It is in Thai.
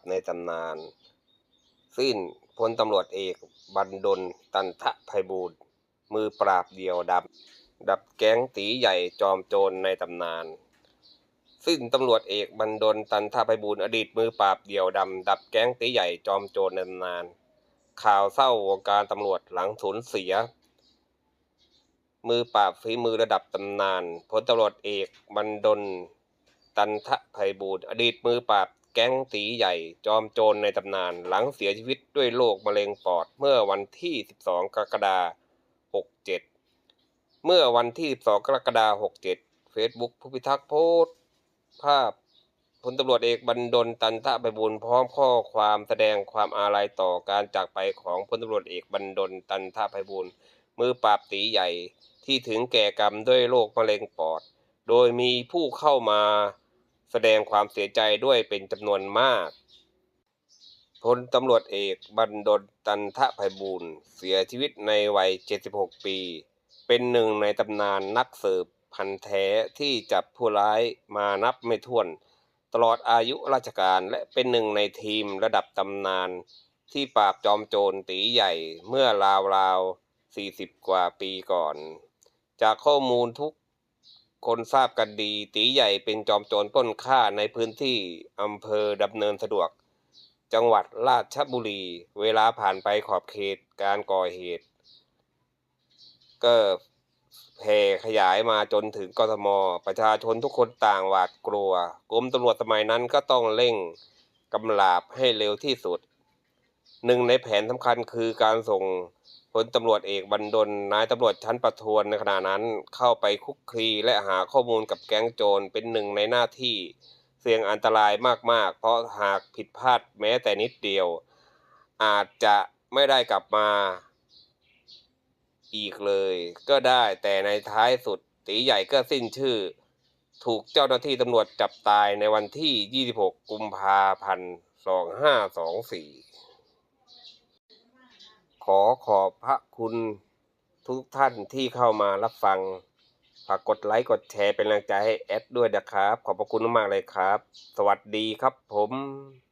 บในตำนาน สิ้นพลตำรวจเอกบันดลตันทะไพบูลย์มือปราบเดียวดำดับแก๊งตีใหญ่จอมโจรในตำนาน สิ้นตำรวจเอกบันดลตันทะไพบูลย์อดีตมือปราบเดียวดำดับแก๊งตีใหญ่จอมโจรในตำนาน ข่าวเศร้าวงการตำรวจหลังสูญเสีย มือปราบฝีมือระดับตำนานพลตำรวจเอกบันดลตันทะไพบูลย์อดีตมือปราบ แก๊งตีใหญ่จอมโจรในตำนานหลังเสียชีวิตด้วยโรคมะเร็งปอดเมื่อวันที่ 12 กรกฎาคม 67 เมื่อวันที่ 12 กรกฎาคม 67 Facebook ผู้พิทักษ์โพสต์ภาพพลตำรวจเอกบันดลตันทะไพบูลย์พร้อมข้อความแสดงความอาลัยต่อการจากไปของพลตำรวจเอกบันดลตันทะไพบูลย์มือปราบตีใหญ่ที่ถึงแก่กรรมด้วยโรคมะเร็งปอด โดยมีผู้เข้ามา แสดงความเสียใจด้วยเป็นจำนวนมากพลตำรวจเอกบันดลตันทะไพบูลเสียชีวิตในวัย 76 ปี เป็นหนึ่งในตำนานนักสืบพันแท้ที่จับผู้ร้ายมานับไม่ถ้วน ตลอดอายุราชการและเป็นหนึ่งในทีมระดับตำนาน ที่ปราบจอมโจรตีใหญ่เมื่อราวๆ40 กว่าปีก่อน จากข้อมูลทุก คนทราบกันดี ตีใหญ่เป็นจอมโจรปล้นฆ่าในพื้นที่อำเภอดำเนินสะดวก จังหวัดราชบุรี เวลาผ่านไปขอบเขตการก่อเหตุ ก็แผ่ขยายมาจนถึงกทม ประชาชนทุกคนต่างหวาดกลัว กรมตำรวจสมัยนั้นก็ต้องเร่งกำลาบให้เร็วที่สุด หนึ่งในแผนสำคัญคือการส่ง พลตำรวจเอกบันดลนายตำรวจชั้นประทวนในขณะนั้นเข้าไปคุกคีและหาข้อมูลกับแก๊งโจรเป็นหนึ่งในหน้าที่ เสี่ยงอันตรายมากๆ เพราะหากผิดพลาดแม้แต่นิดเดียว อาจจะไม่ได้กลับมาอีกเลย ก็ได้แต่ในท้ายสุดตีใหญ่ก็สิ้นชื่อ ถูกเจ้าหน้าที่ตำรวจจับตายในวันที่ 26 กุมภาพันธ์ 2524 อขอบพระคุณทุกท่านที่เข้ามารับฟัง ฝากกดไลค์กดแชร์เป็นแรงใจให้แอดด้วยนะครับ ขอบพระคุณมากๆเลยครับ สวัสดีครับผม